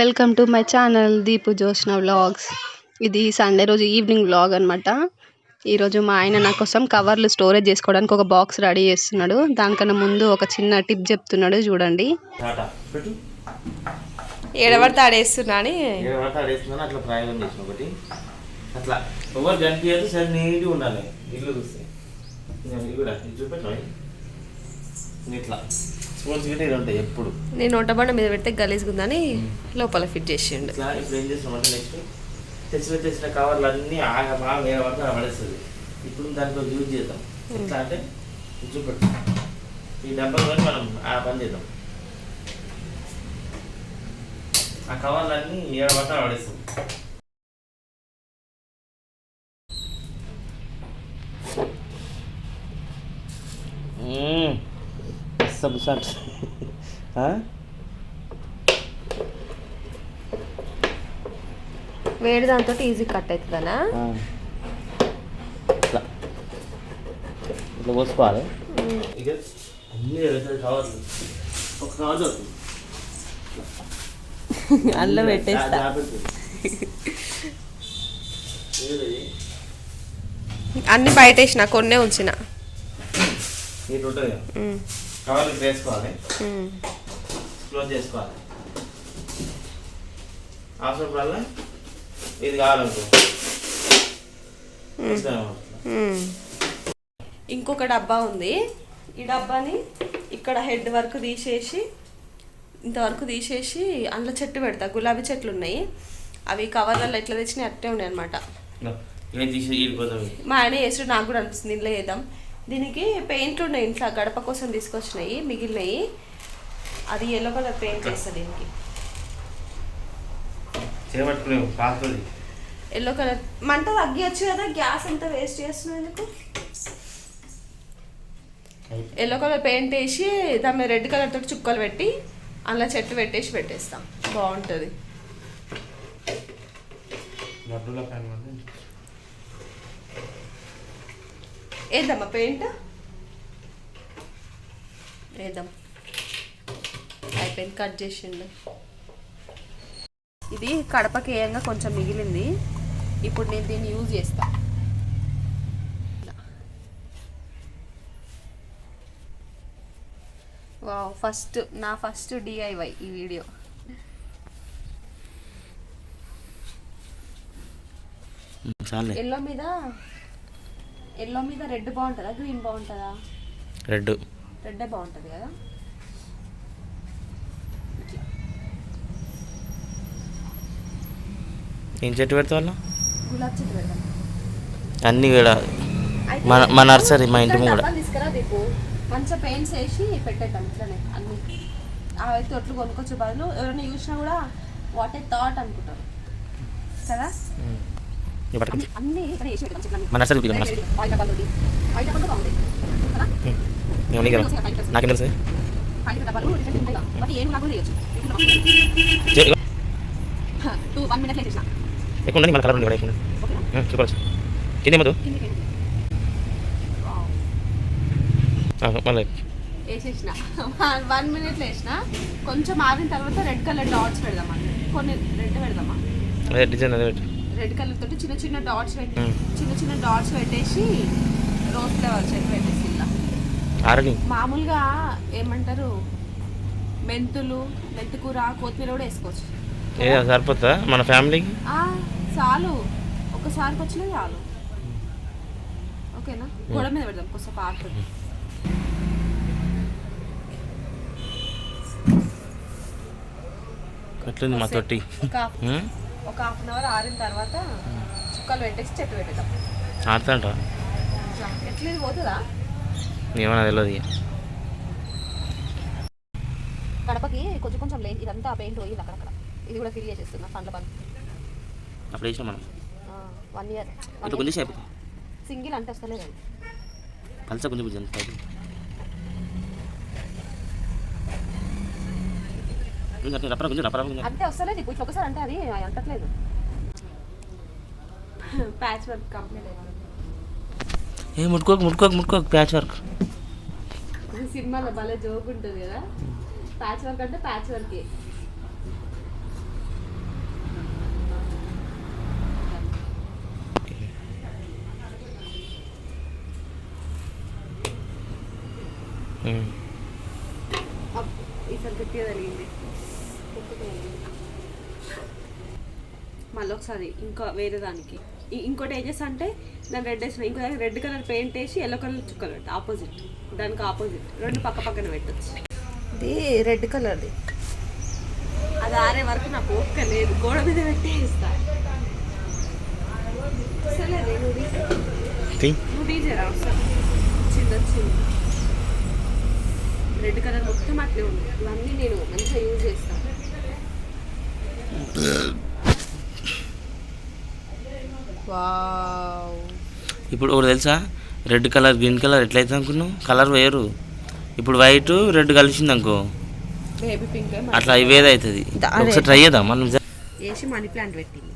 Welcome to my channel Deepu Jyoshna vlogs. ఇది Sunday రోజు evening vlog అనమాట ఈరోజు మా ఆయన నా కోసం కవర్లు స్టోరేజ్ చేసుకోవడానికి ఒక బాక్స్ రెడీ చేస్తున్నాడు. దానికన్నా ముందు ఒక చిన్న టిప్ చెప్తున్నాడు చూడండి. ఆడేస్తున్నా అని. ఏడు పడితే ఆడేస్తున్నాను అట్లా ప్రయోగం చేసిన ఒకటి. అట్లా ఎవరు కనిపించదు సరే నీట్గా ఉండాలి. ఇల్లు చూస్తే. ఇంకా ఇది కూడా ఇది చూపెట్టు ఇట్లా. స్పూన్స్ గిట్ట ఇది ఉంటాయి ఎప్పుడు. నేను వంటబండ మీద పెడితే గలీజ్గుందని లోపల ఫిట్ చేసిండు. ఇట్లా ఇప్పుడు ఏం చేస్తున్నాం అంటే నెక్స్ట్ తెచ్చిన తెచ్చిన కవర్లు అన్నీ ఆగా బాగా వేరే అలా పడేస్తుంది. ఇప్పుడు దాంట్లో యూజ్ చేద్దాం. ఎట్లా అంటే చూపెట్టు. ఈ డబ్బాలో మనం ఆ పని చేద్దాం. ఆ కవర్లన్నీ ఏడ పడితే అలా some shots. వేడి దాంతో ఈజీ కట్ అవుతుందనా? ఇట్లా ఇట్లా పోసుకోవాలి. అల్లం పెట్టేస్తా. అన్ని బయట వేసిన కొన్నే ఉంచినా. వేసుకోవాలి. క్లోజ్ చేసుకోవాలి. ఇది కావాలనుకో. ఇంకొక డబ్బా ఉంది. ఈ డబ్బాని ఇక్కడ హెడ్ వరకు తీసేసి ఇంతవరకు తీసేసి అందులో చెట్టు పెడతా. గులాబీ చెట్లు ఉన్నాయి. అవి కవర్లలో ఎట్లా తెచ్చినాయి అట్టే ఉన్నాయి అనమాట మా ఆయన వేసుడు నాకు కూడా అనిపిస్తుంది. ఇంట్లో వేద్దాం దీనికి పెయింట్లు ఉన్నాయి ఇంట్లో గడప కోసం తీసుకొచ్చినాయి మిగిలినవి అది ఎల్లో కలర్ పెయింట్ వేస్తుంది దీనికి. ఎల్లో కలర్ మంట తగ్గియచ్చు కదా గ్యాస్ అంతా వేస్ట్ చేస్తున్నావు ఎందుకు? ఎల్లో కలర్ పెయింట్ వేసి దాని మీద రెడ్ కలర్ తోటి చుక్కలు పెట్టి అందులో చెట్టు పెట్టేసి పెట్టేస్తాం. బాగుంటుంది. వేద్దామా పెయింట్? వేద్దాం. అయిపోయింది కట్ చేసిండు. ఇది కడపకి వేయంగా కొంచెం మిగిలింది. ఇప్పుడు నేను దీన్ని యూజ్ చేస్తా. వావ్ ఫస్ట్ నా ఫస్ట్ డిఐవై ఈ వీడియో. ఎల్లో మీద ఎల్లో మీద రెడ్ బాగుంటుందా? గ్రీన్ బాగుంటుందా? రెడ్. రెడ్డే బాగుంటుంది కదా? ఏం చెట్టు పెడతా వాళ్ళ గులాబ్ చెట్టు పెడదాం. అన్నీ కూడా. మన మా నర్సరీ మా ఇంటి డబ్బాలు తీసుకురా దీపు. మంచిగా పెయింట్స్ వేసి పెట్టేద్దాం ఇట్లనే అన్ని. అవి తొట్లు కొనుక్కొచ్చే బదులు ఎవరైనా చూసినా కూడా వాట్ ఏ థాట్ అనుకుంటారు. కదా ఈ పట్టుకో. అన్ని- అన్ని ఇక్కడ వేసి పెడదాం చెట్లన్నీ. మా నర్సరీ కదా? నేను నీకు తెలుసు? కదా. నాకు వేసేసిన ఎక్కువ ఉండండి మన కలర్ ఉంది కూడా ఎక్కువ కింద ఏమదు. మళ్ళీ. వేసేసిన. వన్ మినిట్లో వేసిన. కొంచెం ఆగిన తర్వాత రెడ్ కలర్ డాట్స్ పెడదామా? కొన్ని రెడ్ పెడదామా? డిజైన్ అదే పెట్టు. రెడ్ కలర్ తోటి చిన్న చిన్న డాట్స్ పెట్టి. చిన్న చిన్న డాట్స్ పెట్టేసి రోజ్ ఫ్లవర్ చెట్టు పెట్టేసి ఇలా మామూలుగా ఏమంటారు? మెంతులు మెంతికూర కొత్తిమీర కూడా వేసుకోవచ్చు. ఏ సరిపోతుందా? మన ఫ్యామిలీకి? చాలు. ఒకసారికి వచ్చినా చాలు. ఓకేనా? గోడ మీద పెడదాం కొంచెం ఎట్లుంది మా తొట్టి? ఒక హాఫ్ అన్ అవర్ ఆరిన తర్వాత చుక్కలు పెట్టేసి చెట్టు పెట్టేద్దాం. ఆడుతాంట ఎట్లా ఇది పోతుందా? ఏమన్నా తెలియదు ఇక. గడపకి కొంచెం కొంచెం లేని ఇదంతా పెయింట్ పోయింది అక్కడక్కడ. ఇది కూడా ఫిల్ చేసేస్తున్నా పండ్ల పని అప్పుడు వేసినాం మనం. వన్ ఇయర్ కొంచెం సింగిల్ అంటే వస్తలేదు పలస కొంచెం కొంచెం అంతే వస్తలేదు ఒకసారి అంటే అది అంటట్లేదు. ప్యాచ్ వర్క్ కంప్లీట్ ఏ ముట్టుకోకు ముట్టుకోకు ముట్టుకోకు ప్యాచ్ వర్క్ సినిమాలో భలే జోక్ ఉంటుంది కదా? ప్యాచ్ వర్క్ అంటే ప్యాచ్ వర్కే ఈ సరిగ్గా జరిగింది మళ్ళీ ఒకసారి ఇంకా వేరే దానికి. ఇంకోటి ఏం చేస్తా అంటే దాని రెడ్ వేసిన ఇంకో రెడ్ కలర్ పెయింట్ వేసి ఎల్లో కలర్ చుక్కలు పెట్టి ఆపోజిట్ దానికి ఆపోజిట్ రెండు పక్క పక్కన పెట్టచ్చు. ఇది రెడ్ కలర్ అది ఆరే వరకు నాకు ఓక లేదు. గోడ మీద పెట్టేస్తా నువ్వు చిన్న చిన్న. రెడ్ కలర్ మొత్తం అట్లే ఉంది. ఇవన్నీ నేను మంచిగా యూజ్ చేస్తాను ఇప్పుడు ఒకటి తెలుసా? రెడ్ కలర్ గ్రీన్ కలర్ ఎట్లయితే అనుకున్నావు? కలర్ వేరు ఇప్పుడు వైట్ రెడ్ కలిసింది అనుకో అట్లా ఇవేది అవుతుంది దా- ఒకసారి ట్రై చేద్దాం. మనం మనీ ప్లాంట్ పెట్టింది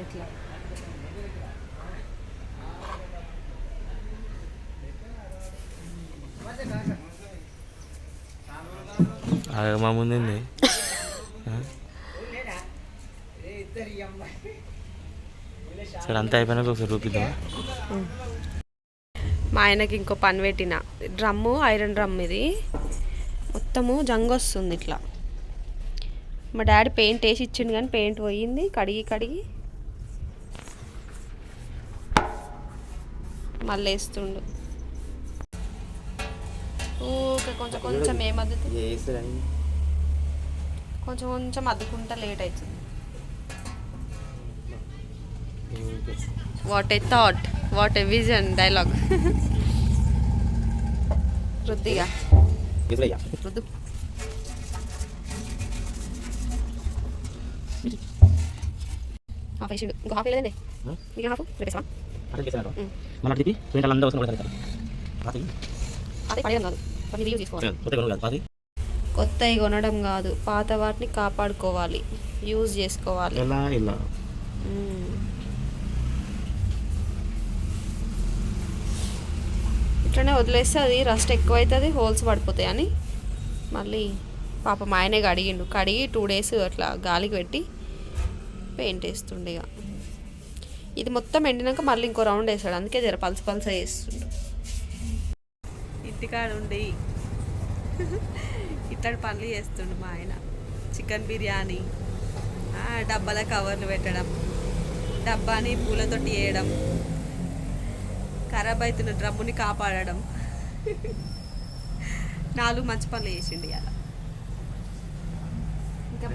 ఎట్లా మా ముందుంది సరే అంతా అయిపోయినాక ఒకసారి చూపిద్దాం మా ఆయనకి ఇంకో పని పెట్టిన. డ్రమ్ము ఐరన్ డ్రమ్ ఇది. మొత్తము జంగ్ వస్తుంది ఇట్లా. మా డాడీ పెయింట్ వేసి ఇచ్చిండు కానీ పెయింట్ పోయింది. కడిగి కడిగి. మళ్ళీ వేస్తుండు. ఊకే కొంచెం కొంచెం ఏమద్దు కొంచెం కొంచెం అద్దుకుంటా లేట్ అవుతుంది what a thought what a vision dialogue రుద్దిగా రుద్దు హాఫ్ వేసిండు. ఇంకో హాఫ్ లేదండి. ఇంకా హాఫ్? రేపేసావా మన తిప్పి రెండు అందరూ పడేయం కాదు కొత్తవి కొనడం కాదు పాత వాటిని కాపాడుకోవాలి యూజ్ చేసుకోవాలి. ఎలా ఇలా. ఇట్లనే వదిలేస్తే అది రస్ట్ ఎక్కువ అవుతుంది హోల్స్ పడిపోతాయి అని. మళ్ళీ పాప మా ఆయనే కడిగిండు. కడిగి టూ డేస్ అట్లా గాలికి పెట్టి పెయింట్ వేస్తుండే ఇక. ఇది మొత్తం ఎండినాక మళ్ళీ ఇంకో రౌండ్ వేస్తాడు. అందుకే జర పల్స పల్స వేస్తుండు ఇంటికాడ ఉండి ఇట్లాంటి పనులు చేస్తుండు మా ఆయన. చికెన్ బిర్యానీ డబ్బాల కవర్లు పెట్టడం డబ్బాని పూలతోటి వేయడం ఖరాబ్ అవుతున్న డ్రమ్ముని కాపాడడం. నాలుగు మంచి పనులు చేసిండు ఇవాళ ఇంకా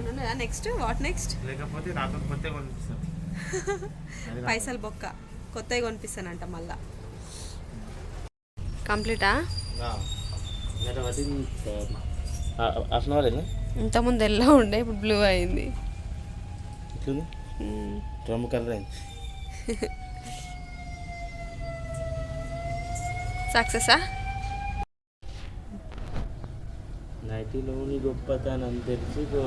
నెక్స్ట్ వాట్ నెక్స్ట్ లేకపోతే పైసలు బొక్క. కొత్తవి కొనిపిస్తానంట మళ్ళా. కంప్లీటా అయినా ఇంతకుముందు ఎల్లో ఉండే? ఇప్పుడు బ్లూ అయింది. డ్రమ్ కలర్ అయింది. సక్సెసా? నైటీలోని గొప్పతనం తెలుసుకో.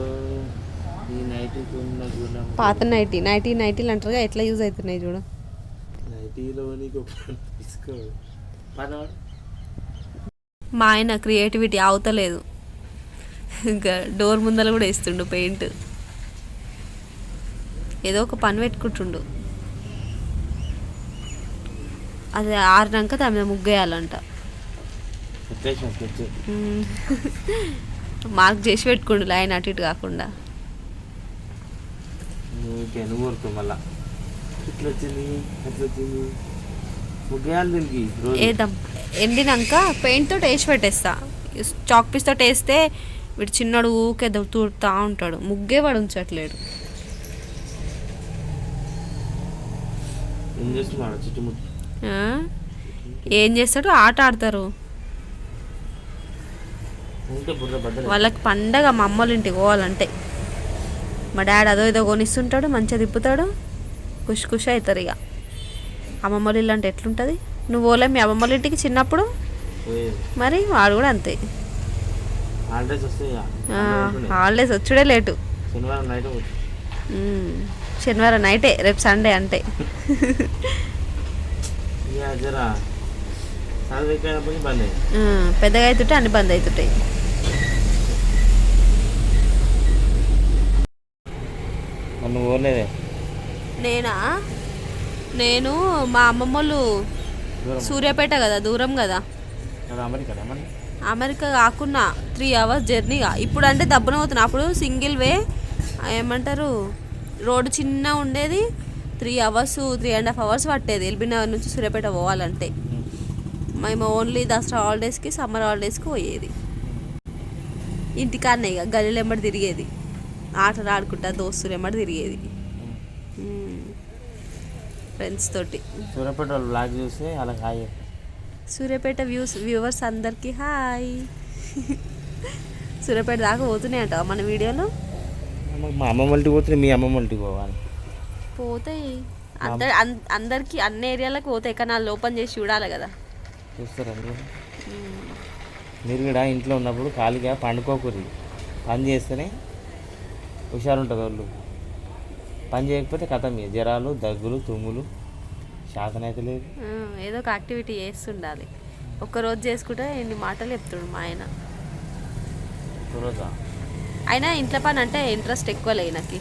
ఈ నైటీకి ఉన్న గుణం పాత నైటీ. నైటీ నైటీలు అంటారుగా ఎట్లా యూజ్ అవుతున్నాయి చూడు. నైటీలోని గొప్పతనం తీసుకో మా ఆయన క్రియేటివిటీ అవతలేదు ఇంకా డోర్ ముందర కూడా వేస్తుండు పెయింట్. ఏదో ఒక పని పెట్టుకుంటుండు. అది ఆరినాక దాని మీద ముగ్గేయాలంట. మార్క్ చేసి పెట్టుకుండు లైన్ అటు ఇటు కాకుండా. నువ్వు ఎండినాక పెయింట్ తోటి వేసి పెట్టేస్తా. చాక్ పీస్ తోటి వేస్తే వీడు చిన్నడు ఊకే తూడుతా ఉంటాడు. ముగ్గే వాడు ఉంచట్లేడు. ఏం చేస్తాడు? ఆట ఆడతారు. వాళ్ళకి పండగ మా అమ్మోళ్ళ ఇంటికి పోవాలంటే. మా డాడీ అదో ఏదో కొనిస్తుంటాడు మంచిగా తిప్పుతాడు. ఖుష్ ఖుషి అవుతారు ఇక. అమ్మమ్మ ఇల్లు అంటే ఎట్లుంటుంది? నువ్వు పోలే మీ అమ్మమ్మ వాళ్ళ ఇంటికి చిన్నప్పుడు? మరి వాడు కూడా అంతే. హాలిడేస్ వచ్చుడే లేటు. శనివారం నైట్ రేపు సండే అంటే. పెద్దగా అవుతుంటే అన్ని బంద్ అవుతుంటాయి నేనా? నేను మా అమ్మమ్మ వాళ్ళు దూరం సూర్యాపేట కదా దూరం కదా? అమెరికా మరి? అమెరికా కాకున్నా త్రీ అవర్స్ జర్నీగా ఇప్పుడు అంటే దబ్బున పోతున్నా. అప్పుడు సింగిల్ వే ఏమంటారు రోడ్డు చిన్న ఉండేది three hours three and half hours పట్టేది. ఎల్బీనగర్ నుంచి సూర్యాపేట పోవాలంటే. మేము ఓన్లీ దసరా హాలిడేస్కి సమ్మర్ హాలిడేస్కి పోయేది. ఇంటికాడనే ఇక గల్లీలు ఎంబడి తిరిగేది. ఆటలు ఆడుకుంటా దోస్తులు ఎంబడి తిరిగేది. ఫ్రెండ్స్ తోటి. సూర్యాపేట వాళ్ళు బ్లాగ్ చూస్తే అలా హాయ్ సూర్యాపేట వ్యూస్ వ్యూవర్స్ అందరికీ హాయ్. సూర్యాపేట దాకా పోతున్నాయి అంటావా మన వీడియోలో? మా అమ్మమ్మ వాళ్ళకి పోతే మీ అమ్మమ్మ వాళ్ళకి పోవాలి. పోతాయి. అందరు అందరికి అన్ని ఏరియాలకు పోతాయి కానీ వాళ్ళు ఓపెన్ చేసి చూడాలి కదా. చూస్తారండి. మీరు కూడా ఇంట్లో ఉన్నప్పుడు ఖాళీగా పండుకోకూరి పని చేస్తేనే హుషారు ఉంటుంది వాళ్ళు. పని చేయకపోతే కథ మీ జ్వరాలు దగ్గులు తుమ్ములు శాతం అయితే లేదు ఏదో ఒక యాక్టివిటీ చేస్తుండాలి. ఒక్కరోజు చేసుకుంటే ఎన్ని మాటలు చెప్తాడు మా ఆయన. రోజా? అయినా ఇంట్లో పని అంటే ఇంట్రెస్ట్ ఎక్కువ లే నాకు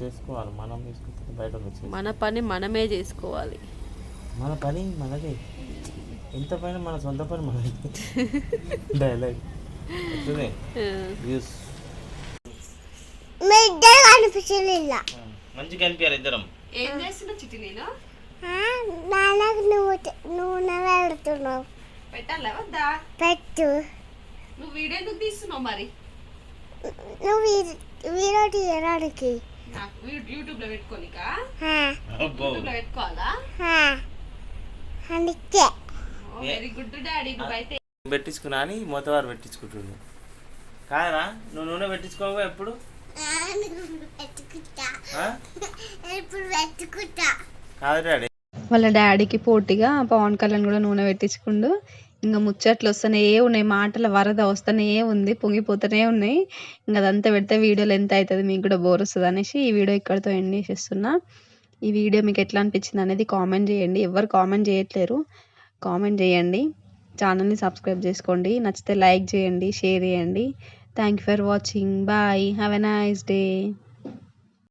చేసుకోవాలి మనం బయట మన పని మనమే చేసుకోవాలి. మన పని మనదే. ఎంత పైన మన సొంత పని మనది. డైలాగ్ వ్యూస్ ఇద్దరు కనిపించలేదా మంచిగా కనిపించాలి ఇద్దరం. ఏం చేస్తున్నా చిట్టి నేను? నాన్నకు నువ్వు నూనె పెడుతున్నావు పెట్టాలా? వద్దా? పెట్టు. నువ్వు వీడియో ఎందుకు తీస్తున్నావు మరి? నువ్వు వీ- వీడియో తీయడానికి పెట్టుకోనికా అబ్బో. యూట్యూబ్లో పెట్టుకోవాలా? హా. అందుకే. వెరీ గుడ్ డాడీ నువ్వైతే పెట్టించుకున్నా అని మూతవారు పెట్టించుకుంటుండు. కాదరా నువ్వు నూనె పెట్టించుకోవా ఎప్పుడు? కాదు డాడీ. వాళ్ళ డాడీకి పోటీగా పవన్ కళ్యాణ్ కూడా నూనె పెట్టించుకుండు. ఇంకా ముచ్చట్లు వస్తూనే ఉన్నాయి మాటల వరద వస్తూనే ఉంది పొంగిపోతూనే ఉన్నాయి. ఇంకా అదంతా పెడితే వీడియోలు ఎంత అవుతుంది మీకు కూడా బోర్ వస్తుంది అనేసి ఈ వీడియో ఇక్కడితో ఎండ్ చేసేస్తున్నా. ఈ వీడియో మీకు ఎట్లా అనిపించింది అనేది కామెంట్ చేయండి. ఎవరు కామెంట్ చేయట్లేరు. కామెంట్ చేయండి. ఛానల్ని సబ్స్క్రైబ్ చేసుకోండి. నచ్చితే లైక్ చేయండి షేర్ చేయండి. Thank you for watching. Bye. Have a nice day.